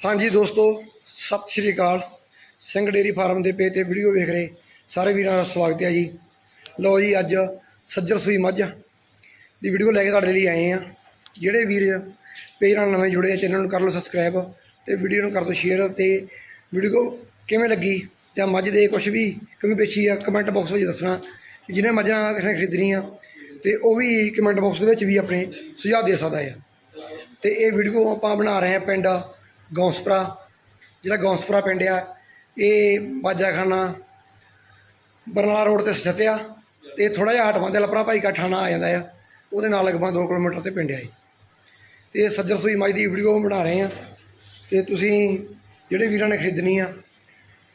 ਹਾਂਜੀ ਦੋਸਤੋ, ਸਤਿ ਸ਼੍ਰੀ ਅਕਾਲ। ਸਿੰਘ ਡੇਰੀ ਫਾਰਮ ਦੇ ਪੇਜ ਤੇ ਵੀਡੀਓ ਵੇਖ ਰਹੇ ਸਾਰੇ ਵੀਰਾਂ ਦਾ ਸਵਾਗਤ ਹੈ ਜੀ। ਲਓ ਜੀ, ਅੱਜ ਸੱਜਰ ਸੂਈ ਮੱਝ ਦੀ ਵੀਡੀਓ ਲੈ ਕੇ ਤੁਹਾਡੇ ਲਈ ਆਏ ਆ ਜਿਹੜੇ ਵੀਰ ਪੇਜ ਨਾਲ ਨਵੇਂ ਜੁੜੇ ਆ, ਚੈਨਲ ਨੂੰ ਕਰ ਲਓ ਸਬਸਕ੍ਰਾਈਬ ਤੇ ਵੀਡੀਓ ਨੂੰ ਕਰ ਦਿਓ ਸ਼ੇਅਰ ਤੇ ਵੀਡੀਓ ਕਿਵੇਂ ਲੱਗੀ ਜਾਂ ਮੱਝ ਦੇ ਕੁਝ ਵੀ ਕਮੀ ਪੇਸ਼ੀ ਆ ਕਮੈਂਟ ਬਾਕਸ ਵਿੱਚ ਦੱਸਣਾ ਜਿਹਨੇ ਮੱਝਾਂ ਕਿਸੇ ਨੇ ਖਰੀਦਣੀਆਂ ਤੇ ਉਹ ਵੀ ਕਮੈਂਟ ਬਾਕਸ ਦੇ ਵਿੱਚ ਵੀ ਆਪਣੇ ਸੁਝਾਅ ਦੇ ਸਕਦਾ ਆ। ਤੇ ਇਹ ਵੀਡੀਓ ਆਪਾਂ ਬਣਾ ਰਹੇ ਹਾਂ ਪਿੰਡ ਗੌਂਸਪਰਾ, ਜਿਹੜਾ ਗੌਂਸਪੁਰਾ ਪਿੰਡ ਆ, ਇਹ ਬਾਜਾਖਾਨਾ, ਬਰਨਾਲਾ ਰੋਡ ਤੇ ਸਥਿਤ ਆ, ਤੇ ਥੋੜਾ ਜਿਹਾ ਹਟਵਾਂ ਤੇ ਲਪਰਾ ਭਾਈ ਕਾ ਥਾਣਾ ਆ ਜਾਂਦਾ ਆ, ਉਹਦੇ ਨਾਲ ਲਗਭਗ 2 ਕਿਲੋਮੀਟਰ ਤੇ ਪਿੰਡ ਆ ਇਹ। ਤੇ ਇਹ ਸੱਜਰ ਸੂਈ ਮਾਈ ਦੀ ਵੀਡੀਓ ਬਣਾ ਰਹੇ ਆ, ਤੇ ਤੁਸੀਂ ਜਿਹੜੇ ਵੀਰਾਂ ਨੇ ਖਰੀਦਣੀ ਆ,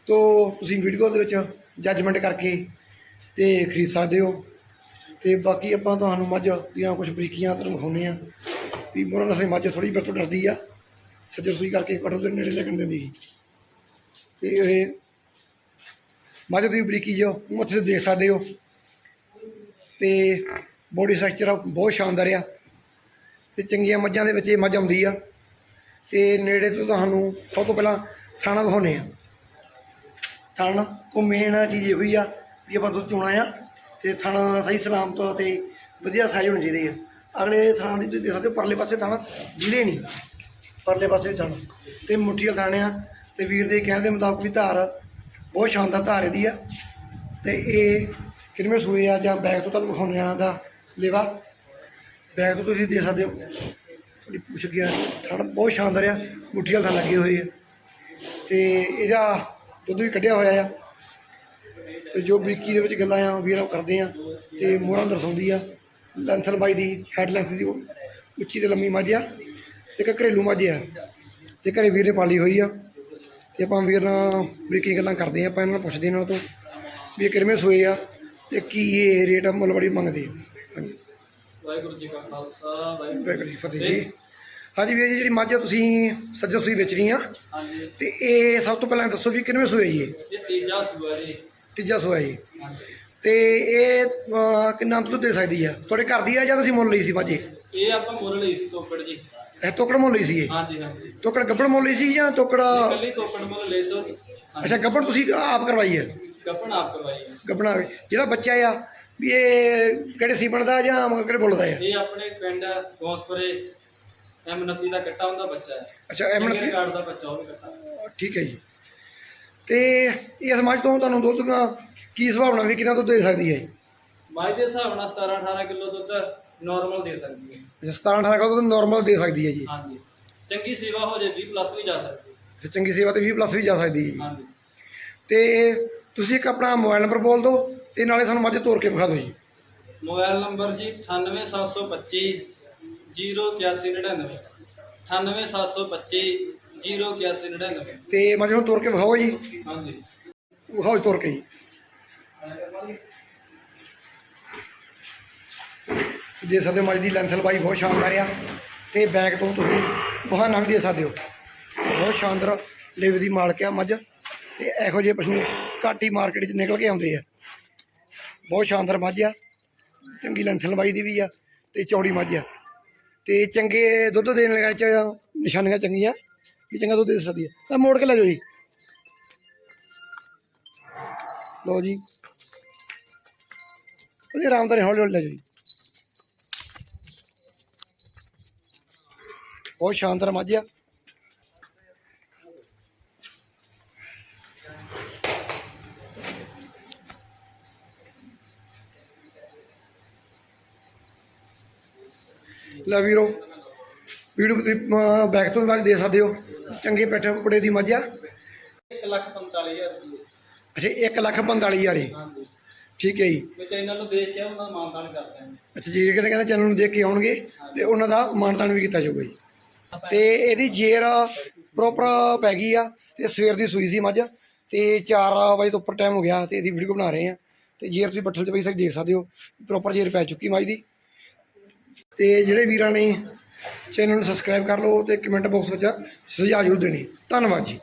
ਤੋ ਤੁਸੀਂ ਵੀਡੀਓ ਦੇ ਵਿੱਚ ਜੱਜਮੈਂਟ ਕਰਕੇ ਤੇ ਖਰੀਦ ਸਕਦੇ ਹੋ। ਤੇ ਬਾਕੀ ਆਪਾਂ ਤੁਹਾਨੂੰ ਮੱਝ ਦੀਆਂ ਕੁਝ ਬਰੀਕੀਆਂ ਤੁਹਾਨੂੰ ਵਿਖਾਉਂਦੇ ਆ, ਵੀ ਮੋਰਾਂ ਅਸੀਂ ਮੱਝ ਥੋੜੀ ਮੇਰੇ ਤੋਂ ਡਰਦੀ ਆ। ਸੱਜੇ ਸੂਈ ਕਰਕੇ ਕਟੋ ਦੇ ਨੇੜੇ ਲੱਗਣ ਦਿੰਦੀ ਸੀ। ਤੇ ਇਹ ਮੱਝ ਦੀ ਬਰੀਕੀ ਜੋ ਮੱਥੇ ਤੇ ਦੇਖ ਸਕਦੇ ਹੋ। ਤੇ ਬੋਡੀ ਸਟਰਕਚਰ ਬਹੁਤ ਸ਼ਾਨਦਾਰ ਆ। ਤੇ ਚੰਗੀਆਂ ਮੱਝਾਂ ਦੇ ਵਿੱਚ ਇਹ ਮੱਝ ਆਉਂਦੀ ਆ। ਤੇ ਨੇੜੇ ਤੋਂ ਤੁਹਾਨੂੰ ਸਭ ਤੋਂ ਪਹਿਲਾਂ ਥਾਣਾ ਦਿਖਾਉਂਦੇ ਆ। ਥਾਣਾ ਕੋ ਮੇਨ ਚੀਜ਼ ਇਹੋ ਹੀ ਆ ਵੀ ਆਪਾਂ ਦੁੱਧ ਚੋਣਾ ਆ ਤੇ ਥਾਣਾ ਸਹੀ ਸਲਾਮਤ ਤੇ ਵਧੀਆ ਸਾਈਜ਼ ਹੋਣੀ ਚਾਹੀਦੀ ਆ। ਅਗਲੇ ਥਾਣਾ ਦੀ ਤੁਸੀਂ ਦੇਖ ਸਕਦੇ ਹੋ, ਪਰਲੇ ਪਾਸੇ ਥਾਣਾ ਜਿਹੜੇ ਨਹੀਂ। ਪਰਲੇ ਪਾਸੇ ਥਣ ਤੇ ਮੁੱਠੀ ਵਾਲਾ ਆ ਤੇ ਵੀਰ ਦੇ ਕਹਿਣ ਦੇ ਮੁਤਾਬਕ ਵੀ ਧਾਰ ਬਹੁਤ ਸ਼ਾਨਦਾਰ ਧਾਰ ਇਹਦੀ ਆ। ਤੇ ਇਹ ਕਿੰਨੇ ਸੂਏ ਆ ਜਾਂ ਬੈਗ ਤੋਂ ਤੁਹਾਨੂੰ ਵਿਖਾਉਂਦੇ ਆ ਦਾ ਲੇਵਾ? ਬੈਗ ਤੋਂ ਤੁਸੀਂ ਦੇਖ ਸਕਦੇ ਹੋ। ਥੋੜੀ ਪੁੱਛ ਗਿਆ ਥਣ ਬਹੁਤ ਸ਼ਾਨਦਾਰ ਆ। ਮੁੱਠੀ ਵਾਲਾ ਲੱਗੇ ਹੋਏ ਆ। ਤੇ ਇਹਦਾ ਦੁੱਧ ਵੀ ਕੱਢਿਆ ਹੋਇਆ ਆ। ਤੇ ਜੋ ਬਰੀਕੀ ਦੇ ਵਿੱਚ ਗੱਲਾਂ ਆ ਵੀਰ ਉਹ ਕਰਦੇ ਆ। ਤੇ ਮੋਹਰਾਂ ਦਰਸਾਉਂਦੀ ਆ। ਲੈਂਥਲ ਬਾਈ ਦੀ ਹੈਡ ਲੈਂਥ ਦੀ, ਉਹ ਉੱਚੀ ਤੇ ਲੰਮੀ ਮੱਝ ਆ। ਤੇ ਇੱਕ ਘਰੇਲੂ ਮੱਝ ਆ। ਤੇ ਘਰੇ ਵੀਰ ਨੇ ਪਾਲੀ ਹੋਈ ਆ। ਤੇ ਆਪਾਂ ਵੀਰ ਨਾਲ ਬਰੀਕੀ ਗੱਲਾਂ ਕਰਦੇ ਆ ਆਪਾਂ ਇਹਨਾਂ ਨੂੰ ਪੁੱਛਦੇ ਇਹਨਾਂ ਤੋਂ ਵੀ ਇਹ ਕਿਰਮੇ ਸੋਏ ਆ ਤੇ ਕੀ ਇਹ ਰੇਟ ਮੁੱਲ ਬੜੀ ਮੰਗਦੇ ਆ। ਹਾਂਜੀ। ਵਾਹਿਗੁਰੂ ਜੀ ਕਾ ਖਾਲਸਾ ਵਾਹਿਗੁਰੂ ਜੀ ਕੀ ਫਤਿਹ ਜੀ। ਹਾਂਜੀ ਵੀਰ ਜੀ ਜਿਹੜੀ ਮੱਝ ਤੁਸੀਂ ਸੱਜਰ ਸੂਈ ਵੇਚਣੀ ਆ। ਤੇ ਇਹ ਸਭ ਤੋਂ ਪਹਿਲਾਂ ਦੱਸੋ ਵੀ ਕਿੰਨਵੇਂ ਸੂਏ ਜੀ ਇਹ? ਤੀਜਾ ਸੂਆ ਜੀ। ਤੀਜਾ ਸੂਆ ਜੀ। ਹਾਂਜੀ। ਤੇ ਇਹ ਕਿੰਨਾ ਦੁੱਧ ਦੇ ਸਕਦੀ ਆ? ਤੁਹਾਡੇ ਘਰ ਦੀ ਆ ਜਾਂ ਤੁਸੀਂ ਮੁੱਲ ਲਈ ਸੀ ਮਾਝੇ ਇਹ? ਆਪਾਂ ਮੁੱਲ ਲਈ ਸੀ ਤੋਕੜ ਜੀ। ਇਹ ਤੋਕੜ ਮੁੱਲ ਲਈ ਸੀ ਇਹ? ਹਾਂਜੀ ਹਾਂਜੀ। ਤੋਕੜ ਗੱਬੜ ਮੁੱਲ ਲਈ ਸੀ ਜਾਂ ਤੋਕੜ ਇਕੱਲੀ ਤੋਕੜ ਮੁੱਲ ਲੈ ਸੋ। ਅੱਛਾ ਗੱਬੜ ਤੁਸੀਂ ਆਪ ਕਰਵਾਈ ਹੈ? ਕੱਪਣ ਆਪ ਕਰਵਾਈ ਹੈ। ਗੱਬਣਾ ਜਿਹੜਾ ਬੱਚਾ ਆ ਵੀ ਇਹ ਕਿਹੜੇ ਸੀਮਣ ਦਾ ਜਾਂ ਕਿਹੜੇ ਮੁੱਲ ਦਾ ਆ? ਇਹ ਆਪਣੇ ਪਿੰਡ ਗੋਸਪਰੇ M29 ਦਾ ਕੱਟਾ ਹੁੰਦਾ ਬੱਚਾ ਹੈ। ਅੱਛਾ ਐਮਨ ਚੰਗੇ ਕਾਰਡ ਦਾ ਬੱਚਾ ਉਹ ਵੀ ਕੱਟਾ। ਠੀਕ ਹੈ ਜੀ। ਤੇ ਇਹ ਸਮਾਜ ਤੋਂ ਤੁਹਾਨੂੰ ਦੁੱਧ ਦਾ ਕੀ ਸੁਭਾਵਨਾ ਵੀ ਕਿੰਨਾ ਦੁੱਧ ਦੇ ਸਕਦੀ ਹੈ? ਮਾਈ ਦੇ ਹਿਸਾਬ ਨਾਲ 17 18 ਕਿਲੋ ਦੁੱਧ ਨਾਰਮਲ ਦੇ ਸਕਦੀ ਹੈ। ਅੱਛਾ 17 18 ਕਿਲੋ ਦੁੱਧ ਨਾਰਮਲ ਦੇ ਸਕਦੀ ਹੈ ਜੀ? ਹਾਂਜੀ। ਚੰਗੀ ਸੇਵਾ ਹੋ ਜੇ 20 ਪਲੱਸ ਵੀ ਜਾ ਸਕਦੀ ਹੈ। ਚੰਗੀ ਸੇਵਾ ਤੇ 20 ਪਲੱਸ ਵੀ ਜਾ ਸਕਦੀ ਹੈ ਜੀ। ਹਾਂਜੀ। ਤੇ ਤੁਸੀਂ ਇੱਕ ਆਪਣਾ ਮੋਬਾਈਲ ਨੰਬਰ ਬੋਲ ਦਿਓ ਤੇ ਨਾਲੇ ਸਾਨੂੰ ਮੱਝ ਤੋੜ ਕੇ ਵਿਖਾ ਦਿਓ ਜੀ। ਮੋਬਾਈਲ ਨੰਬਰ ਜੀ 98725 08199 98725 08199 ਤੇ ਮੱਝ ਨੂੰ ਤੋੜ ਕੇ ਵਿਖਾਓ ਜੀ। ਹਾਂਜੀ। ਵਿਖਾਓ ਤੋੜ ਕੇ ਜੀ। ਜੇ ਸਕਦੇ ਹੋ ਮੱਝ ਦੀ ਲੈਂਥ ਲੰਬਾਈ ਬਹੁਤ ਸ਼ਾਨਦਾਰ ਆ। ਤੇ ਬੈਕ ਤੋਂ ਤੁਸੀਂ ਬਹਾਨਾ ਵੀ ਦੇ ਸਕਦੇ ਹੋ। ਬਹੁਤ ਸ਼ਾਨਦਾਰ ਲੇਵੇ ਦੀ ਮਾਲਕ ਆ ਮੱਝ। ਤੇ ਇਹੋ ਜਿਹੇ ਪਸ਼ੂ ਘੱਟ ਹੀ ਮਾਰਕੀਟ 'ਚ ਨਿਕਲ ਕੇ ਆਉਂਦੇ ਆ। ਬਹੁਤ ਸ਼ਾਨਦਾਰ ਮੱਝ ਆ। ਚੰਗੀ ਲੈਂਥ ਲੰਬਾਈ ਦੀ ਵੀ ਆ ਤੇ ਚੌੜੀ ਮੱਝ ਆ। ਤੇ ਚੰਗੇ ਦੁੱਧ ਦੇਣ ਲਗਾ ਚ ਨਿਸ਼ਾਨੀਆਂ ਚੰਗੀਆਂ, ਵੀ ਚੰਗਾ ਦੁੱਧ ਦੇ ਸਕਦੀ ਆ। ਤਾਂ ਮੋੜ ਕੇ ਲੈ ਜਾਓ ਜੀ। ਲਓ ਜੀ। ਉਹਦੇ ਆਰਾਮਦਾਰੀ ਹੌਲੀ ਹੌਲੀ ਲੈ ਜਾਓ ਜੀ। ਬਹੁਤ ਸ਼ਾਨਦਾਰ ਮੱਝ ਆ। ਲੈ ਵੀਰੋ ਵੀਡੀਓ ਤੁਸੀਂ ਬੈਕ ਤੋਂ ਮੱਝ ਦੇ ਸਕਦੇ ਹੋ। ਚੰਗੇ ਪੈਠੇ ਪੜੇ ਦੀ ਮੱਝ ਆ। 1 ਲੱਖ 45000 ਰੁਪਏ ਅੱਛਾ 1 ਲੱਖ 45 ਹਜ਼ਾਰ ਹੀ ਹਾਂਜੀ। ਠੀਕ ਹੈ ਜੀ। ਮੈਂ ਚੈਨਲ ਨੂੰ ਦੇਖ ਕੇ ਉਹਨਾਂ ਦਾ ਮਾਨਦਾਨ ਕਰਦੇ ਹਾਂ। ਅੱਛਾ ਜੀ ਜਿਹੜੇ ਕਹਿੰਦੇ ਚੈਨਲ ਨੂੰ ਦੇਖ ਕੇ ਆਉਣਗੇ ਤੇ ਉਹਨਾਂ ਦਾ ਮਾਨਤਾਨ ਵੀ ਕੀਤਾ ਜਾਊਗਾ ਜੀ। ਤੇ ਇਹਦੀ ਜੇਰ ਪ੍ਰੋਪਰ ਪੈ ਗਈ ਆ ਤੇ ਸਵੇਰ ਦੀ ਸੂਈ ਸੀ ਮੱਝ, ਤੇ 4 ਵਜੇ ਤੋਂ ਉੱਪਰ ਟਾਈਮ ਹੋ ਗਿਆ ਤੇ ਇਹਦੀ ਵੀਡੀਓ ਬਣਾ ਰਹੇ ਆ। ਤੇ ਜੇਰ ਤੁਸੀਂ ਬੱਠਲ 'ਚ ਬਈ ਦੇਖ ਸਕਦੇ ਹੋ ਪ੍ਰੋਪਰ ਜੇਰ ਪੈ ਚੁੱਕੀ ਮੱਝ ਦੀ। ਤੇ ਜਿਹੜੇ ਵੀਰਾਂ ਨੇ ਚੈਨਲ ਨੂੰ ਸਬਸਕ੍ਰਾਈਬ ਕਰ ਲਓ ਤੇ ਕਮੈਂਟ ਬਾਕਸ ਵਿੱਚ ਸੁਝਾਅ ਜ਼ਰੂਰ ਦੇਣੀ। ਧੰਨਵਾਦ ਜੀ।